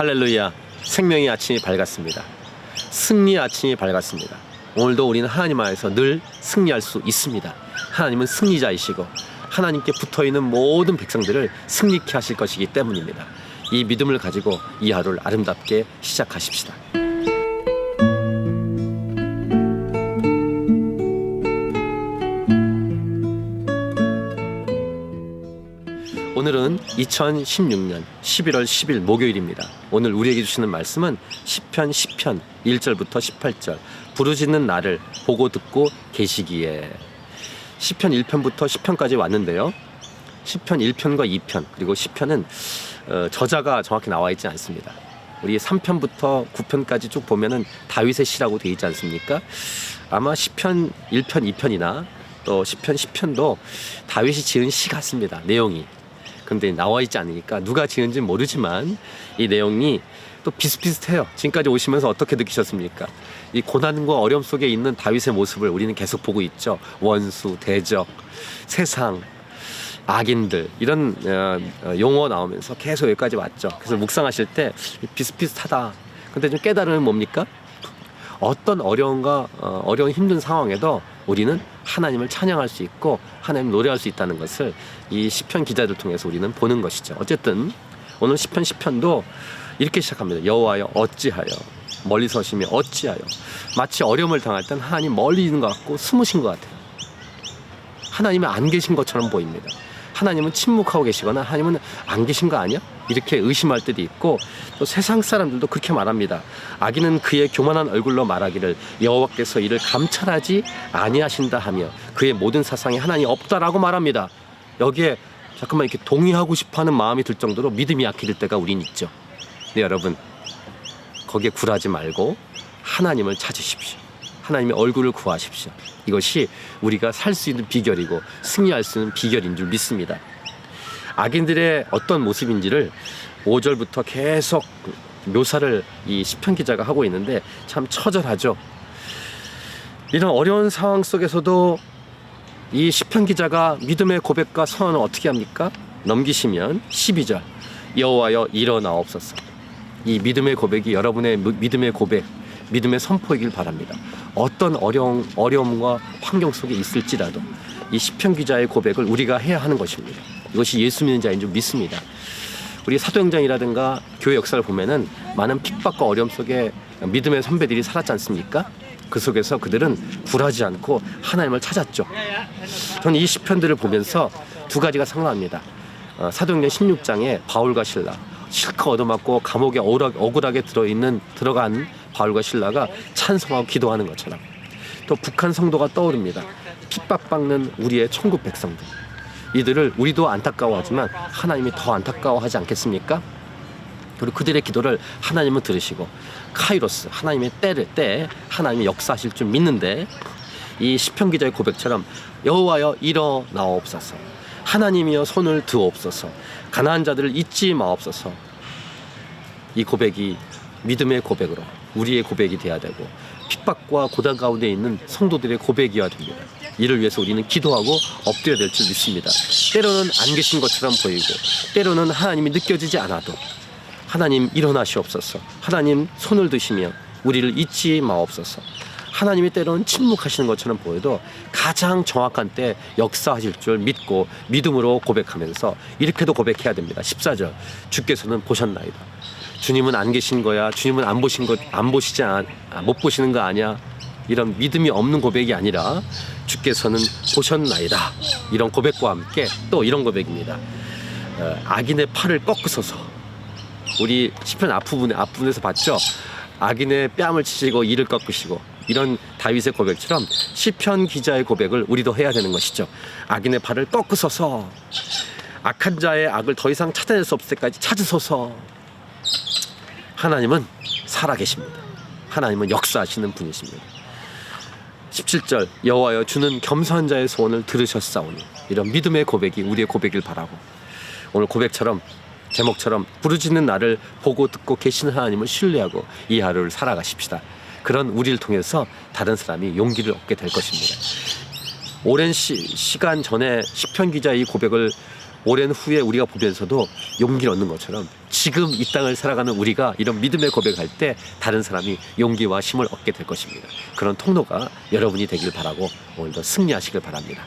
할렐루야. 생명의 아침이 밝았습니다. 승리의 아침이 밝았습니다. 오늘도 우리는 하나님 안에서 늘 승리할 수 있습니다. 하나님은 승리자이시고 하나님께 붙어 있는 모든 백성들을 승리케 하실 것이기 때문입니다. 이 믿음을 가지고 이 하루를 아름답게 시작하십시다. 2016년 11월 10일 목요일입니다. 오늘 우리에게 주시는 말씀은 10편 10편 1절부터 18절 부르짖는 나를 보고 듣고 계시기에 10편 1편부터 10편까지 왔는데요. 10편 1편과 2편 그리고 10편은 어, 저자가 정확히 나와 있지 않습니다. 우리 3편부터 9편까지 쭉 보면은 다윗의 시라고 되어 있지 않습니까? 아마 10편 1편 2편이나 또 10편 10편도 다윗이 지은 시 같습니다. 내용이. 근데 나와 있지 않으니까 누가 지은지 모르지만 이 내용이 또 비슷비슷해요. 지금까지 오시면서 어떻게 느끼셨습니까? 이 고난과 어려움 속에 있는 다윗의 모습을 우리는 계속 보고 있죠. 원수, 대적, 세상, 악인들 이런 어, 어, 용어 나오면서 계속 여기까지 왔죠. 그래서 묵상하실 때 비슷비슷하다. 근데 좀 깨달음은 뭡니까? 어떤 어려움과 어, 어려운 힘든 상황에도 우리는 하나님을 찬양할 수 있고 하나님 노래할 수 있다는 것을 이 시편 기자들 통해서 우리는 보는 것이죠. 어쨌든 오늘 시편 시편도 이렇게 시작합니다. 여호와여 어찌하여 멀리 서심이 어찌하여 마치 어려움을 당할 땐 하나님 멀리 있는 것 같고 숨으신 것 같아요. 하나님이 안 계신 것처럼 보입니다. 하나님은 침묵하고 계시거나 하나님은 안 계신 거 아니야? 이렇게 의심할 때도 있고 또 세상 사람들도 그렇게 말합니다. 아기는 그의 교만한 얼굴로 말하기를 여호와께서 이를 감찰하지 아니하신다 하며 그의 모든 사상에 하나님 없다라고 말합니다. 여기에 잠깐만 이렇게 동의하고 싶어하는 마음이 들 정도로 믿음이 약해질 때가 우린 있죠. 네 여러분 거기에 굴하지 말고 하나님을 찾으십시오. 하나님의 얼굴을 구하십시오. 이것이 우리가 살 수 있는 비결이고 승리할 수 있는 비결인 줄 믿습니다. 악인들의 어떤 모습인지를 5절부터 계속 묘사를 이 시편 기자가 하고 있는데 참 처절하죠. 이런 어려운 상황 속에서도 이 시편 기자가 믿음의 고백과 선언을 어떻게 합니까? 넘기시면 12절 여호와여 일어나옵소서. 이 믿음의 고백이 여러분의 무- 믿음의 고백, 믿음의 선포이길 바랍니다. 어떤 어려움, 어려움과 환경 속에 있을지라도 이 시편 기자의 고백을 우리가 해야 하는 것입니다. 이것이 예수 믿는 자인 줄 믿습니다. 우리 사도행전이라든가 교회 역사를 보면은 많은 핍박과 어려움 속에 믿음의 선배들이 살았지 않습니까? 그 속에서 그들은 굴하지 않고 하나님을 찾았죠. 저는 이 시편들을 보면서 두 가지가 생각납니다. 어, 사도행전 16장에 바울과 신라 실컷 얻어맞고 감옥에 억울하- 억울하 게 들어있는 들어간 바울과 신라가 찬송하고 기도하는 것처럼 또 북한 성도가 떠오릅니다. 핍박받는 우리의 천국 백성들 이들을 우리도 안타까워하지만 하나님이 더 안타까워하지 않겠습니까? 그리고 그들의 기도를 하나님은 들으시고 카이로스 하나님의 때를 때 하나님이 역사하실 줄 믿는데 이 시편 기자의 고백처럼 여호와여 일어나옵소서. 하나님이여 손을 드옵소서. 가난한 자들을 잊지 마옵소서. 이 고백이 믿음의 고백으로 우리의 고백이 돼야 되고 핍박과 고단 가운데 있는 성도들의 고백이어야 됩니다. 이를 위해서 우리는 기도하고 엎드려야 될 줄 믿습니다. 때로는 안 계신 것처럼 보이고 때로는 하나님이 느껴지지 않아도 하나님 일어나시옵소서. 하나님 손을 드시며 우리를 잊지 마옵소서. 하나님이 때로는 침묵하시는 것처럼 보여도 가장 정확한 때 역사하실 줄 믿고 믿음으로 고백하면서 이렇게도 고백해야 됩니다. 14절. 주께서는 보셨나이다. 주님은 안 계신 거야. 주님은 안 보신 것, 안 보시지 않, 아, 못 보시는 거 아니야. 이런 믿음이 없는 고백이 아니라 주께서는 보셨나이다. 이런 고백과 함께 또 이런 고백입니다. 어, 악인의 팔을 꺾으소서. 우리 시편 앞부분에 앞부분에서 봤죠. 악인의 뺨을 치시고 이를 꺾으시고 이런 다윗의 고백처럼 시편 기자의 고백을 우리도 해야 되는 것이죠. 악인의 팔을 꺾으소서. 악한 자의 악을 더 이상 찾아낼 수 없을 때까지 찾으소서. 하나님은 살아계십니다. 하나님은 역사하시는 분이십니다. 17절 여호와여 주는 겸손한 자의 소원을 들으셨사오니 이런 믿음의 고백이 우리의 고백일 바라고 오늘 고백처럼 제목처럼 부르짖는 나를 보고 듣고 계시는 하나님을 신뢰하고 이 하루를 살아가십시다. 그런 우리를 통해서 다른 사람이 용기를 얻게 될 것입니다. 오랜 시, 시간 전에 시편 기자 이 고백을 오랜 후에 우리가 보면서도 용기를 얻는 것처럼 지금 이 땅을 살아가는 우리가 이런 믿음의 고백할 때 다른 사람이 용기와 힘을 얻게 될 것입니다. 그런 통로가 여러분이 되길 바라고 오늘도 승리하시길 바랍니다.